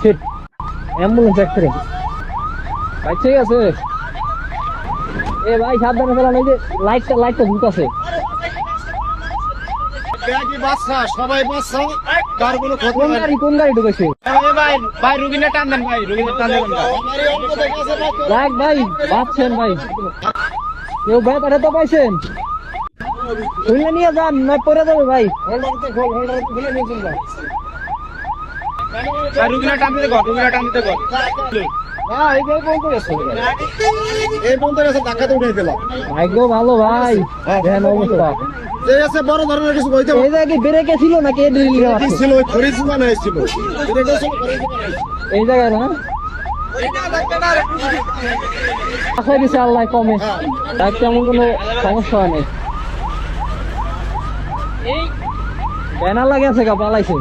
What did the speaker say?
Sheet ambulance accident ভাই ঠিক আছে। এ ভাই সাবধানে চালান এই যে লাইটটা লাইটটা ভূত আছে সবাই বাচ্চা কার কোনো ক্ষতি কোন না। গাড়ি কোন গাড়ি ঢুকেছে? ভাই ভাই রুগীনে টান দেন ভাই রুগীনে টান দেন। আমারই অঙ্ক দেখে আছে ভাই তো। লাগ ভাই বাঁচছেন ভাই। কেউ ব্যাপারে তো পাইছেন? নিয়ে যান নয় পরে যাবে ভাই। হোল্ডারতে খুলে নিয়ে ভাই রুগীনে টান দিতে কর রুগীনে টান দিতে কর এই ভাই কোন করেছে এই বন্ধ গেছে ধাক্কাতে উঠে দিলাম ভাগ্য ভালো ভাই। অবস্থা। বড় ধরনের কিছু কইতে এই ছিল নাকি এই ছিল ছিল জায়গায় না? আশা দিছে আল্লাহ কমে। তার তেমন কোনো সমস্যা হয় নাই। ব্যানার লাগে আছে গা পালাইছে।